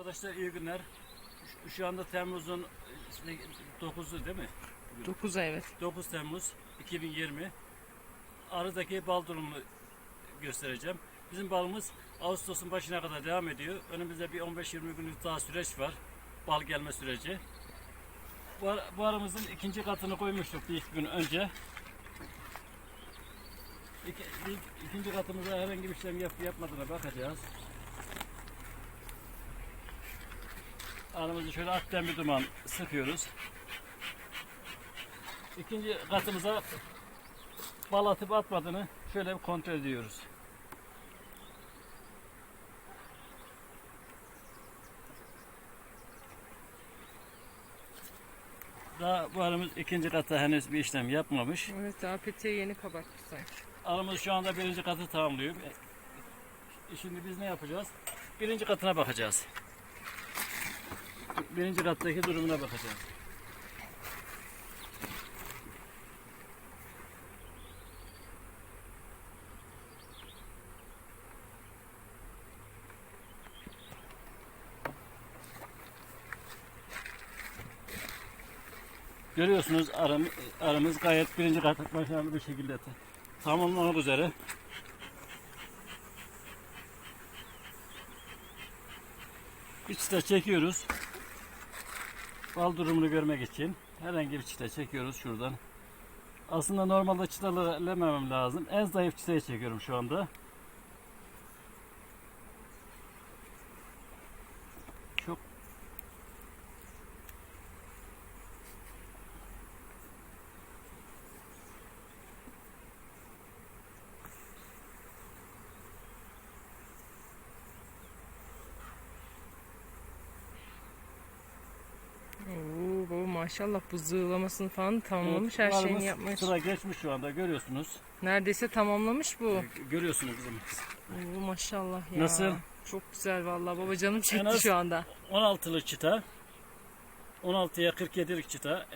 Arkadaşlar iyi günler. Şu- Şu anda Temmuz'un işte 9'u değil mi? 9 evet. 9 Temmuz 2020. Arıdaki bal durumunu göstereceğim. Bizim balımız Ağustos'un başına kadar devam ediyor. Önümüzde bir 15-20 günlük daha süreç var. Bal gelme süreci. Bu, ar- bu arımızın ikinci katını koymuştuk bir iki gün önce. İki, ilk- ikinci katımıza herhangi bir işlem yap, yapmadığına bakacağız. Arımızı şöyle akten bir duman sıkıyoruz. İkinci katımıza bal atıp atmadığını şöyle bir kontrol ediyoruz. Daha bu arımız ikinci kata henüz bir işlem yapmamış. Evet daha peteği yeni kapatmış sanki. Arımız şu anda birinci katı tamamlıyor. E, Şimdi biz ne yapacağız? Birinci katına bakacağız. Birinci kattaki durumuna bakacağız. Görüyorsunuz aram, aramız gayet birinci kat başarılı bir şekilde ta- tamamlamak üzere. Çıta çekiyoruz. Bal durumunu görmek için herhangi bir çıta çekiyoruz şuradan. Aslında normalde çıtaları ellememem lazım. En zayıf çıtayı çekiyorum şu anda. Çok Oo baba maşallah bu zığlamasını falan tamamlamış her şeyini yapmış. Sıra geçmiş şu anda görüyorsunuz. Neredeyse tamamlamış bu. Görüyorsunuz. Oo maşallah ya. Nasıl? Çok güzel vallahi baba canım çekti az- şu anda. 16'lık çıta 16'ya 47'lik çıta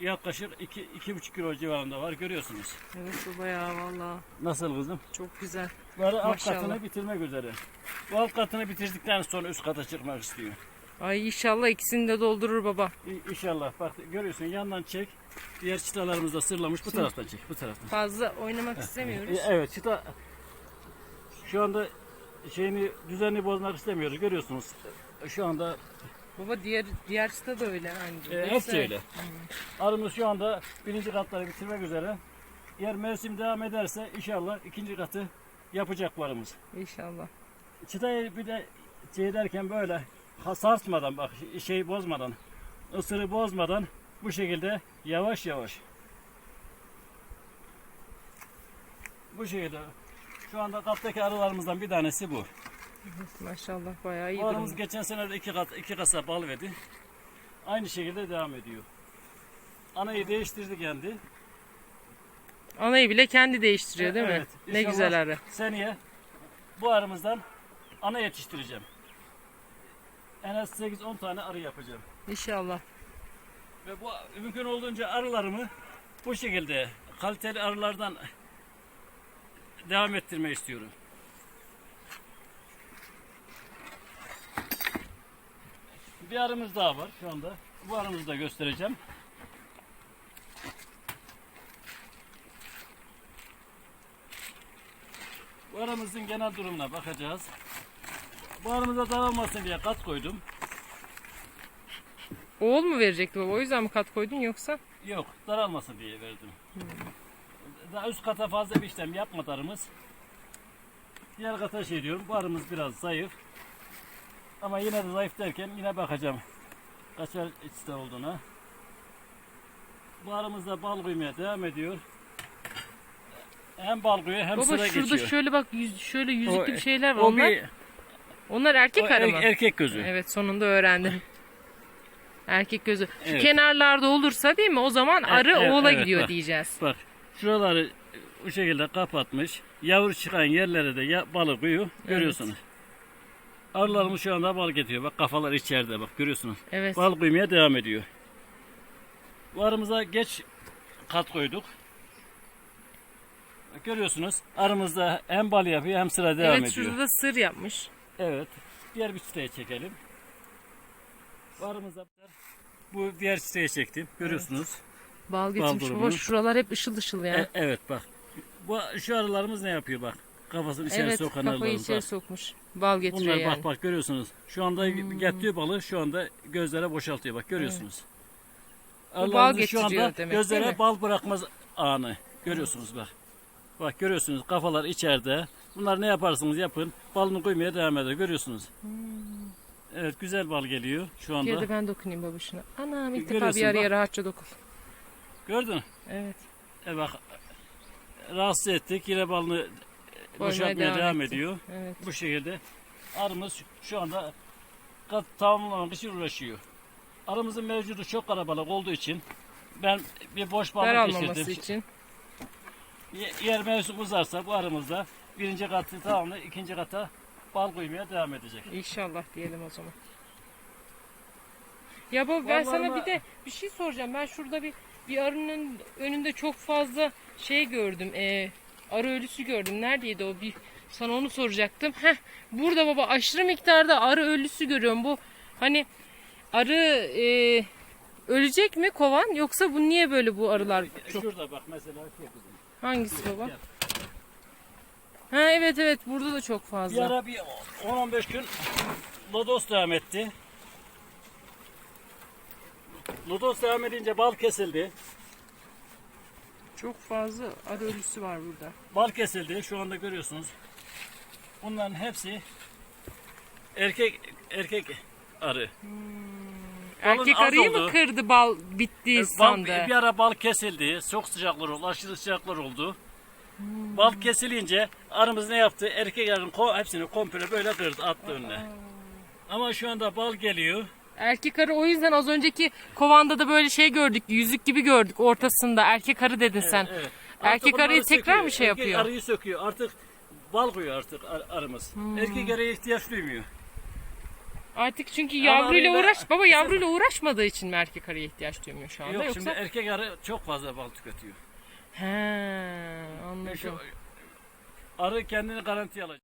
yaklaşık 2 2,5 kilo civarında var görüyorsunuz. Evet baba ya vallahi Nasıl kızım? çok güzel. Böyle alt Maşallah. katını bitirmek üzere. Bu alt katını bitirdikten sonra üst kata çıkmak istiyor. Ay inşallah ikisini de doldurur baba. İ- İnşallah bak görüyorsun yandan çek. Diğer çıtalarımız da sırlamış bu taraftan çek bu taraftan. Fazla oynamak istemiyoruz. E, Evet çıta şu anda şeyini düzenli bozmak istemiyoruz görüyorsunuz. Şu anda Baba diğer diğer çıta da öyle aynı. E, hepsi öyle. Arımız şu anda birinci katları bitirmek üzere. Eğer mevsim devam ederse inşallah ikinci katı yapacak bu arımız. İnşallah. Çıtayı bir de şey derken böyle sarsmadan bak şey bozmadan ısırı bozmadan bu şekilde yavaş yavaş bu şekilde şu anda kattaki arılarımızdan bir tanesi bu. Maşallah bayağı iyi Bu arımız durumda. geçen sene de iki, kat, iki kasa bal verdi. Aynı şekilde devam ediyor. Anayı değiştirdi kendi. Anayı bile kendi değiştiriyor değil mi? Evet, Ne inşallah güzel arı. Seneye bu arımızdan ana yetiştireceğim. En az 8-10 tane arı yapacağım. İnşallah. Ve bu mümkün olduğunca arılarımı bu şekilde kaliteli arılardan devam ettirmeyi istiyorum. Bir arımız daha var şu anda. Bu arımızı da göstereceğim. Bu aramızın genel durumuna bakacağız. Bu aramıza daralmasın diye kat koydum. Oğul mu verecekti baba? O yüzden mi kat koydun yoksa? Yok, daralmasın diye verdim. Daha üst kata fazla bir işlem yapmadı arımız. Diğer kata şey diyorum, bu arımız biraz zayıf. Ama yine de zayıf derken yine bakacağım kaçar içte olduğuna. Bu arımızda bal koymaya devam ediyor. Hem bal koyuyor hem Baba sıra şurada geçiyor. şöyle bak yüz, şöyle yüzüklü bir şeyler var. o Onlar, bir- onlar erkek o arı er- mı? erkek gözü. Evet sonunda öğrendim. Erkek gözü. Şu Evet. kenarlarda olursa değil mi? O zaman Evet, arı evet, oğula evet, gidiyor bak. diyeceğiz. Bak şuraları bu şekilde kapatmış. Yavru çıkan yerlere de ya, balı koyuyor. Görüyorsunuz. Arılarımız şu anda bal getiriyor. Bak kafalar içeride bak görüyorsunuz. Evet. Bal koymaya devam ediyor. Bu arımıza geç kat koyduk. Görüyorsunuz arımızda hem bal yapıyor hem sıra devam evet ediyor. şurada da sır yapmış. Evet. Diğer bir çıtayı çekelim. Arımıza bu diğer çiçeği çektim. Görüyorsunuz. Bal getirmiş durumu. baba. Şuralar hep ışıl ışıl ya. E- evet bak. Bu şu arılarımız ne yapıyor bak. Kafasını içeri evet sokan kafayı arılarımız. içeri Bak. sokmuş. Bal getiriyor Bunlar yani. bak bak görüyorsunuz. Şu anda getiriyor balı şu anda gözlere boşaltıyor bak görüyorsunuz. bal Arılarımızın şu getiriyor anda demek, değil gözlere mi? bal bırakmaz anı. Görüyorsunuz bak. Bak görüyorsunuz kafalar içeride. Bunlar ne yaparsınız yapın. Balını koymaya devam eder. Görüyorsunuz. Hmm. Evet güzel bal geliyor şu Bir anda. de ben dokunayım babuşuna. Anam ilk defa bir arıya bak. rahatça dokun. Gördün mü? Evet. E bak rahatsız ettik. Yine balını boşaltmaya devam devam, etti. ediyor. Evet. Bu şekilde arımız şu anda kat tamamlamak için uğraşıyor. Arımızın mevcudu çok kalabalık olduğu için ben bir boş balık geçirdim. için. Ye- Yer mevsim uzarsa bu aramızda birinci katı tamamlayıp ikinci kata bal koymaya devam edecek. İnşallah diyelim o zaman. Ya baba ben Vallahi sana ama- bir de bir şey soracağım. Ben şurada bir bir arının önünde çok fazla şey gördüm. Ee, arı ölüsü gördüm. Neredeydi o? Bir sana onu soracaktım. Heh, burada baba aşırı miktarda arı ölüsü görüyorum. Bu hani arı e, ölecek mi kovan yoksa bu niye böyle bu arılar çok? Şurada bak mesela şu kızım. Hangisi baba? Gel. Ha evet evet burada da çok Bir fazla. ara bir 10-15 gün lodos devam etti. Lodos devam edince bal kesildi. Çok fazla arı ölüsü var burada. Bal kesildi. Şu anda görüyorsunuz. Bunların hepsi erkek erkek arı. Erkek az arıyı mı oldu. kırdı bal bitti Bal, sandı? bir ara bal kesildi. Çok sıcaklar oldu. Aşırı sıcaklar oldu. Bal kesilince arımız ne yaptı? Erkek arının ko- hepsini komple böyle kırdı attı önüne. Ama şu anda bal geliyor. Erkek arı o yüzden az önceki kovanda da böyle şey gördük. Yüzük gibi gördük ortasında. Erkek arı dedin sen. Evet. Erkek bunları arıyı tekrar söküyor. mı şey Erkek yapıyor? arıyı söküyor. Artık bal koyuyor artık ar- arımız. Hmm. Erkek arıya ihtiyaç duymuyor. Artık çünkü yavruyla arıyla- uğraş baba yavruyla uğraşmadığı için mi erkek arıya ihtiyaç duymuyor şu anda Yok yoksa? şimdi erkek arı çok fazla bal tüketiyor. He, anladım. Şu, arı kendini garantiye alacak.